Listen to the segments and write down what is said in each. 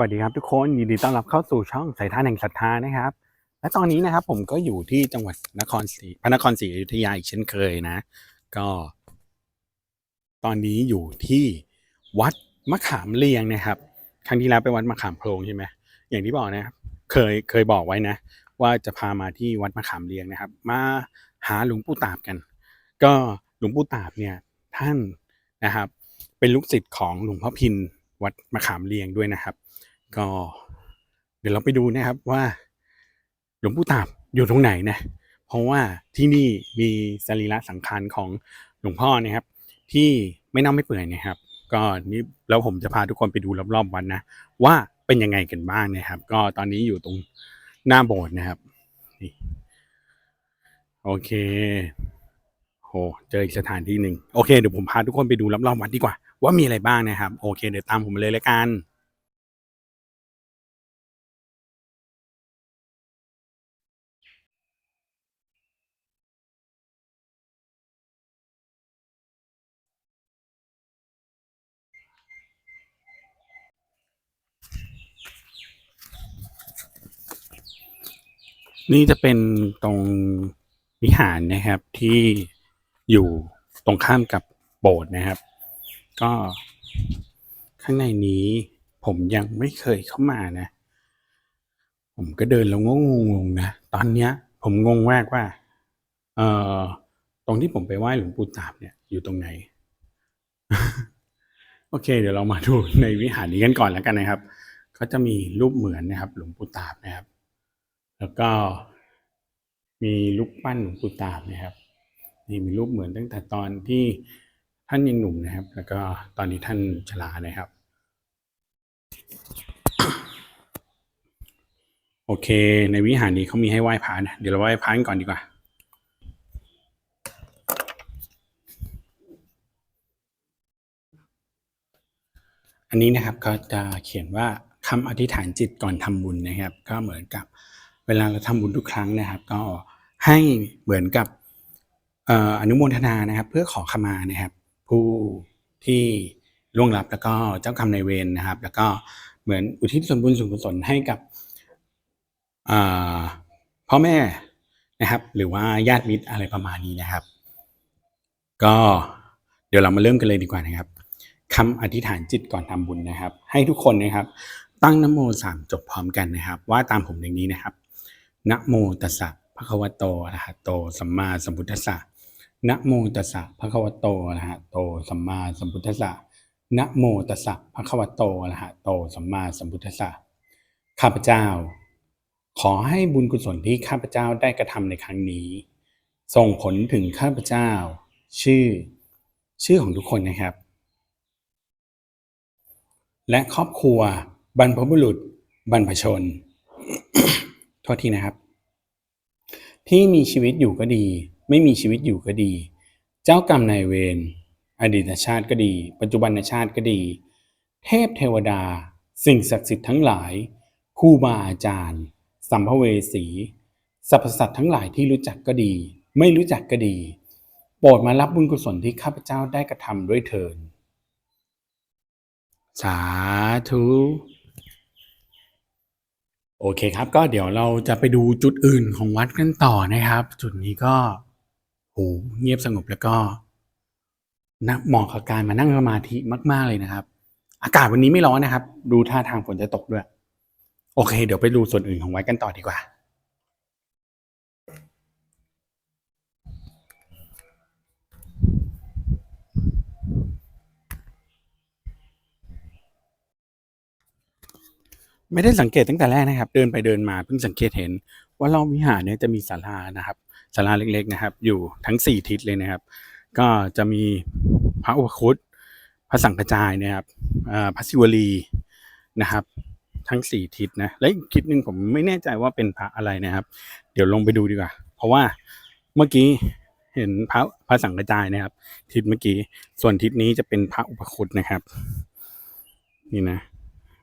วัสดีครับทุกคนยินดีต้อนรับเข้าสู่ช่องสายทานแห่งศรัทธานะครับ และตอนนี้นะครับผมก็อยู่ที่จังหวัดนครศรีพระนครศรีอยุธยาอีกเช่นเคยนะ ก็ ตอนนี้อยู่ที่วัดมะขามเลียงนะครับ ครั้งที่แล้วไปวัดมะขามโพรงใช่ไหมอย่างที่บอกนะครับเคยเคยบอกไว้นะ ว่าจะพามาที่วัดมะขามเลียงนะครับ มาหาหลวงปู่ตาบกัน ก็หลวงปู่ตาบเนี่ยท่านนะครับ เป็นลูกศิษย์ของหลวงพ่อพินวัดมะขามเลียงด้วยนะครับ ก็เดี๋ยวเราไปดูนะครับว่าหลวงปู่ตาบอยู่ตรงไหนนะ เพราะว่าที่นี่มีสรีระสังขารของหลวงพ่อนะครับ ที่ไม่เน่าไม่เปื่อยนะครับ ก็นี่แล้วผมจะพาทุกคนไปดูรอบๆวัดนะว่าเป็นยังไงกันบ้างนะครับ ก็ตอนนี้อยู่ตรงหน้าโบสถ์นะครับนี่โอเคโหเจออีกสถานที่หนึ่งโอเคเดี๋ยวผมพาทุกคนไปดูรอบๆวัดดีกว่า ว่ามีอะไรบ้างนะครับ โอเค เดี๋ยวตามผมเลยแล้วกัน นี่จะเป็นตรงวิหารนะครับที่อยู่ตรงข้ามกับโบสถ์นะครับ ก็ข้างในนี้ผมยังไม่เคยเข้ามานะ ผมก็เดินแล้วงงๆนะ ตอนเนี้ย ผมงงมากว่า เอ่อ ตรงที่ผมไปไหว้หลวงปู่ตาบเนี่ยอยู่ตรงไหน โอเค เดี๋ยวเรามาดูในวิหารนี้กันก่อนแล้วกันนะครับ ก็จะมีรูปเหมือนนะครับ หลวงปู่ตาบนะครับ แล้วก็มีรูปปั้นหลวงปู่ตาบนะครับนี่มีรูปเหมือนตั้งแต่ตอนที่ท่านยังหนุ่มนะครับ แล้วก็ตอนนี้ท่านชรานะครับ โอเค ในวิหารนี้เขามีให้ไหว้พระนะเดี๋ยวเราไหว้พระกันก่อนดีกว่าอันนี้นะครับก็จะเขียนว่าคำอธิษฐานจิตก่อนทำบุญนะครับ ก็เหมือนกับ เวลาเราทำบุญทุกครั้งนะครับ ก็ให้เหมือนกับอนุโมทนานะครับ เพื่อขอขมานะครับ ผู้ที่ล่วงลับแล้วก็เจ้ากรรมนายเวรนะครับ แล้วก็เหมือนอุทิศส่วนบุญส่วนกุศลให้กับพ่อแม่นะครับ หรือว่าญาติมิตรอะไรประมาณนี้นะครับ ก็เดี๋ยวเรามาเริ่มกันเลยดีกว่านะครับคำอธิษฐานจิตก่อนทำบุญนะครับ ให้ทุกคนนะครับ ตั้งนโมสามจบพร้อมกันนะครับ ว่าตามผมอย่างนี้นะครับ นะโมตัสสะภะคะวะโตอะระหะโต สัมมาสัมพุทธัสสะนะโมตัสสะภะคะวะโตอะระหะโต สัมมาสัมพุทธัสสะนะโมตัสสะภะคะวะโตอะระหะโต สัมมาสัมพุทธัสสะข้าพเจ้า ขอให้บุญกุศลที่ข้าพเจ้าได้กระทำในครั้งนี้ ส่งผลถึงข้าพเจ้า ชื่อ ชื่อของทุกคนนะครับ และครอบครัว บรรพบุรุษ บรรพชน ทษทีนะครับ ที่มีชีวิตอยู่ก็ดี ไม่มีชีวิตอยู่ก็ดี เจ้ากรรมนายเวรอดีตชาติก็ดี ปัจจุบันชาติก็ดี เทพเทวดา สิ่งศักดิ์สิทธิ์ทั้งหลายครูบาอาจารย์ สัมภเวสีสรรพสัตว์ทั้งหลายที่รู้จักก็ดี ไม่รู้จักก็ดี โปรดมารับบุญกุศลที่ข้าพเจ้าได้กระทำด้วยเถิดสาธุ โอเคครับ ก็เดี๋ยวเราจะไปดูจุดอื่นของวัดกันต่อนะครับ จุดนี้ก็โหเงียบสงบแล้วก็นะเหมาะกับการมานั่งสมาธิมาก ๆ เลยนะครับ อากาศวันนี้ไม่ร้อนนะครับ ดูท่าทางฝนจะตกด้วย โอเค เดี๋ยวไปดูส่วนอื่นของวัดกันต่อดีกว่า ไม่ได้สังเกตตั้งแต่แรกนะครับ เดินไปเดินมาเพิ่งสังเกตเห็น ว่ารอบวิหารเนี่ยจะมีศาลานะครับศาลาเล็กๆนะครับ อยู่ทั้งสี่ทิศเลยนะครับ ก็จะมีพระอุปคุตพระสังฆจายนะครับพระศิวลีนะครับ ทั้งสี่ทิศนะและอีกทิศหนึ่งผมไม่แน่ใจว่าเป็นพระอะไรนะครับ เดี๋ยวลงไปดูดีกว่า เพราะว่าเมื่อกี้เห็นพระพระสังฆจายนะครับ ทิศเมื่อกี้ส่วนทิศนี้จะเป็นพระอุปคุตนะครับ นี่นะ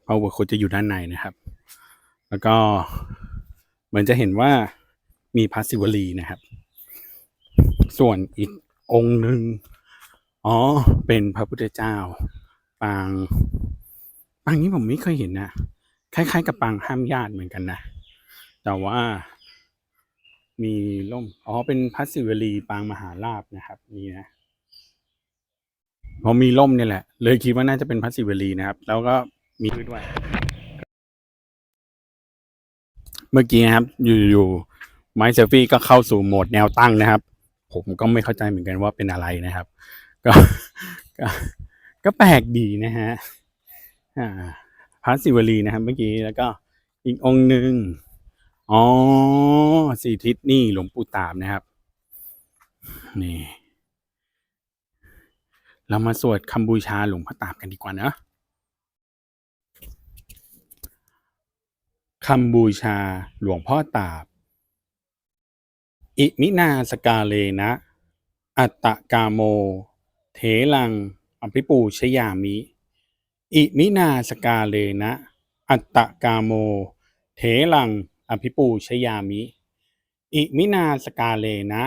พระอุปคุตจะอยู่ด้านในนะครับ แล้วก็เหมือนจะเห็นว่ามีพระศิวลีนะครับ ส่วนอีกองค์หนึ่งอ๋อ เป็นพระพุทธเจ้า ปางปางนี้ผมไม่เคยเห็นนะ คล้าย ๆ กับปางห้ามญาติเหมือนกันนะ แต่ว่ามีร่ม อ๋อ เป็นพระศิวลีปางมหาราชนะครับนี่นะพอมีร่มเนี่ยแหละ เลยคิดว่าน่าจะเป็นพระศิวลีนะครับ แล้วก็ มีด้วย เมื่อกี้นะครับ อยู่ๆไม้เซลฟี่ก็เข้าสู่โหมดแนวตั้งนะครับ ผมก็ไม่เข้าใจเหมือนกันว่าเป็นอะไรนะครับ ก็ก็ก็แปลกดีนะฮะอ่าพระศิวลีนะครับ เมื่อกี้แล้วก็อีกองค์หนึ่งอ๋อสี่ทิศนี่หลวงปู่ตามนะครับ นี่ เรามาสวดคำบูชาหลวงพ่อตามกันดีกว่านะ คำบูชาหลวงพ่อตาบ อิมินาสกาเลนะ อัตตกาโม เถลังอภิปูชยามิ อิมินาสกาเลนะ อัตตกาโม เถลังอภิปูชยามิ อิมินาสกาเลนะ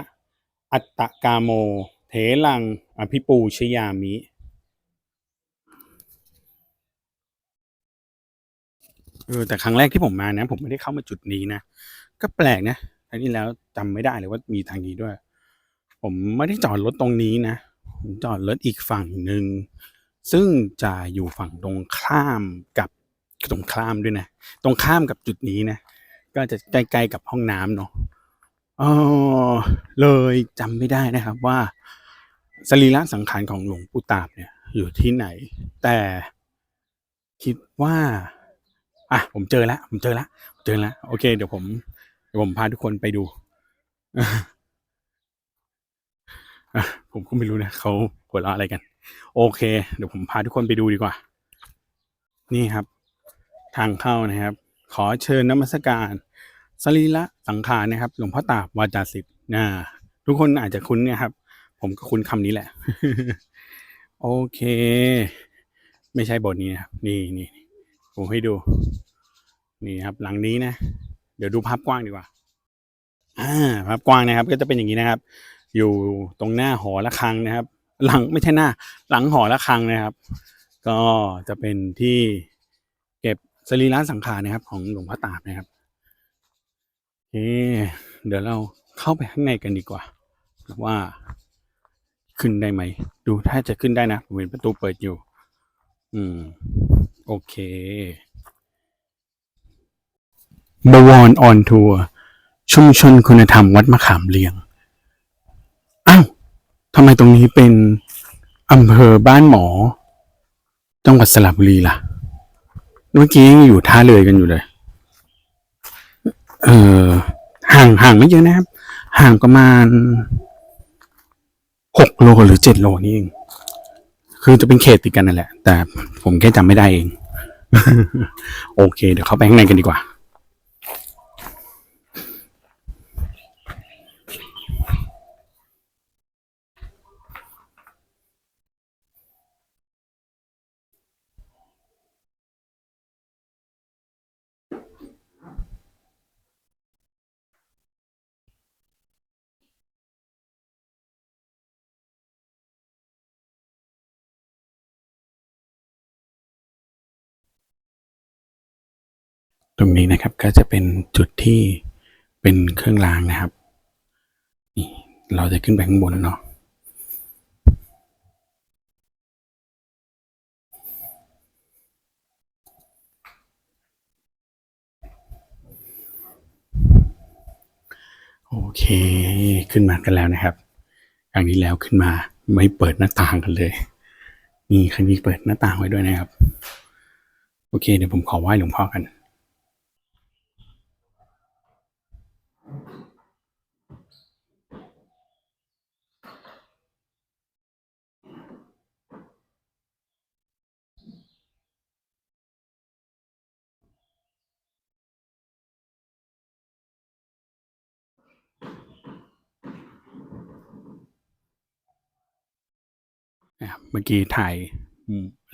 อัตตกาโม เถลังอภิปูชยามิ เออแต่ครั้งแรกที่ผมมานะ ผมไม่ได้เข้ามาจุดนี้นะ ก็แปลกนะครั้งที่แล้วจำไม่ได้เลยว่ามีทางนี้ด้วย ผมไม่ได้จอดรถตรงนี้นะ ผมจอดรถอีกฝั่งหนึ่ง ซึ่งจะอยู่ฝั่งตรงข้ามกับตรงข้ามด้วยนะ ตรงข้ามกับจุดนี้นะ ก็จะใกล้ๆกับห้องน้ำเนาะเออเลยจำไม่ได้นะครับว่าสรีระสังขารของหลวงปู่ตาบเนี่ย อยู่ที่ไหน แต่คิดว่า อะผมเจอแล้วผมเจอแล้วเจอแล้วโอเค เดี๋ยวผมเดี๋ยวผมพาทุกคนไปดูผมก็ไม่รู้นะเขาหัวเราะอะไรกัน โอเค เดี๋ยวผมพาทุกคนไปดูดีกว่า นี่ครับ ทางเข้านะครับ ขอเชิญนมัสการสรีระสังขารนะครับ หลวงพ่อตาบวาจาสิทธิ์นะทุกคนอาจจะคุ้นนะครับ ผมก็คุ้นคำนี้แหละ โอเค ไม่ใช่บทนี้นะครับนี่นี่ ผมให้ดู นี่ครับ หลังนี้นะ เดี๋ยวดูภาพกว้างดีกว่า อ่า ภาพกว้างนะครับ ก็จะเป็นอย่างนี้นะครับ อยู่ตรงหน้าหอระฆังนะครับ หลังไม่ใช่หน้า หลังหอระฆังนะครับ ก็จะเป็นที่เก็บสรีระสังขารนะครับ ของหลวงพ่อตาบนะครับโอเเดี๋ยวเราเข้าไปข้างในกันดีกว่า ว่าขึ้นได้ไหม ดูถ้าจะขึ้นได้นะผมเห็นประตูเปิดอยู่ อืม โอเค บวรออนทัวร์ชุมชนคุณธรรมวัดมะขามเลียง อ้าวทำไมตรงนี้เป็นอำเภอบ้านหมอ จังหวัดสระบุรีล่ะ เมื่อกี้ยังอยู่ท่าเรือกันอยู่เลย เออห่างห่างไม่เยอะนะครับ ห่างประมาณหกโลหรือเจ็ดโลนี่เอง คือจะเป็นเขตติดกันนั่นแหละ แต่ผมแค่จำไม่ได้เอง โอเค เดี๋ยวเข้าไปข้างในกันดีกว่า ตรงนี้นะครับก็จะเป็นจุดที่เป็นเครื่องรางนะครับนี่เราจะขึ้นไปข้างบนเนาะโอเค ขึ้นมากันแล้วนะครับครั้งนี้แล้วขึ้นมาไม่เปิดหน้าต่างกันเลย นี่ครั้งนี้เปิดหน้าต่างไว้ด้วยนะครับ โอเค เดี๋ยวผมขอไหว้หลวงพ่อกัน เมื่อกี้ถ่าย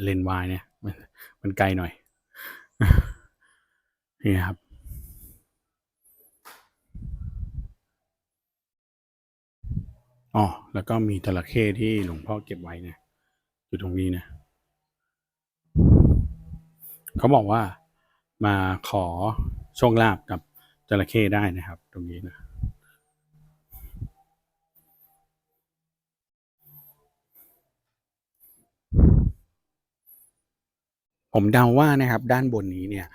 เลนวายเนี่ยมันมันไกลหน่อยนี่ครับอ๋อแล้วก็มีจระเข้ที่หลวงพ่อเก็บไว้เนี่ยอยู่ตรงนี้นะเขาบอกว่ามาขอโชคลาภกับจระเข้ได้นะครับ ตรงนี้นะ ผมเดาว่านะครับด้านบนนี้เนี่ย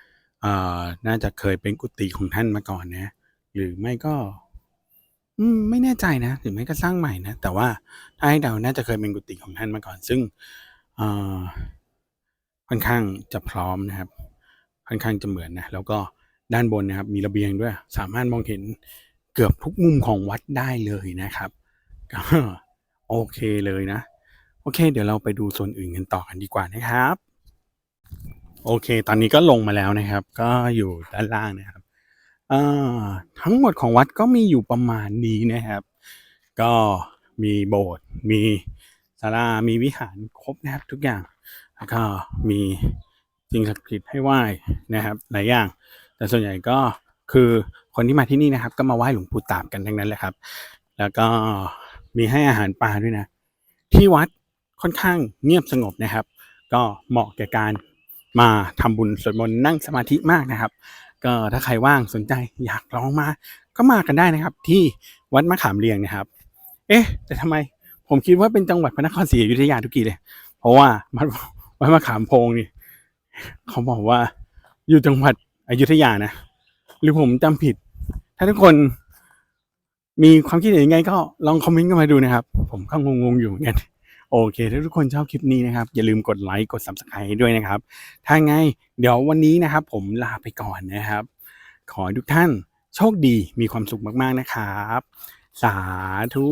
น่าจะเคยเป็นกุฏิของท่านมาก่อนนะ หรือไม่ก็ไม่แน่ใจนะหรือไม่ก็สร้างใหม่นะ แต่ว่าถ้าให้เดาน่าจะเคยเป็นกุฏิของท่านมาก่อน ซึ่งค่อนข้างจะพร้อมนะครับ ค่อนข้างจะเหมือนนะแล้วก็ด้านบนนะครับ มีระเบียงด้วย สามารถมองเห็นเกือบทุกมุมของวัดได้เลยนะครับก็โอเคเลยนะ โอเค เดี๋ยวเราไปดูส่วนอื่นกันต่อกันดีกว่านะครับ โอเค ตอนนี้ก็ลงมาแล้วนะครับ ก็อยู่ด้านล่างนะครับทั้งหมดของวัดก็มีอยู่ประมาณนี้นะครับ ก็มีโบสถ์มีศาลามีวิหารครบนะครับทุกอย่าง แล้วก็มีสิ่งศักดิ์สิทธิ์ให้ไหว้นะครับ หลายอย่าง แต่ส่วนใหญ่ก็คือคนที่มาที่นี่นะครับ ก็มาไหว้หลวงปู่ตาบกันทั้งนั้นแหละครับ แล้วก็มีให้อาหารปลาด้วยนะ ที่วัดค่อนข้างเงียบสงบนะครับ ก็เหมาะแก่การ มาทำบุญสวดมนต์นั่งสมาธิมากนะครับ ก็ถ้าใครว่างสนใจอยากลองมา ก็มากันได้นะครับ ที่วัดมะขามเรียงนะครับ เอ๊ะ แต่ทำไมผมคิดว่าเป็นจังหวัดพระนครศรีอยุธยาทุกทีเลย เพราะว่าวัดวัดมะขามพงนี่เขาบอกว่าอยู่จังหวัดอยุธยานะ หรือผมจำผิด ถ้าทุกคนมีความคิดเห็นยังไงก็ลองคอมเมนต์กันมาดูนะครับ ผมก็งงๆอยู่เหมือนกัน โอเคถ้าทุกคนชอบคลิปนี้นะครับ อย่าลืมกดไลค์กด subscribe ด้วยนะครับ ถ้าไง เดี๋ยววันนี้นะครับ ผมลาไปก่อนนะครับ ขอให้ทุกท่านโชคดีมีความสุขมากๆนะครับ สาธุ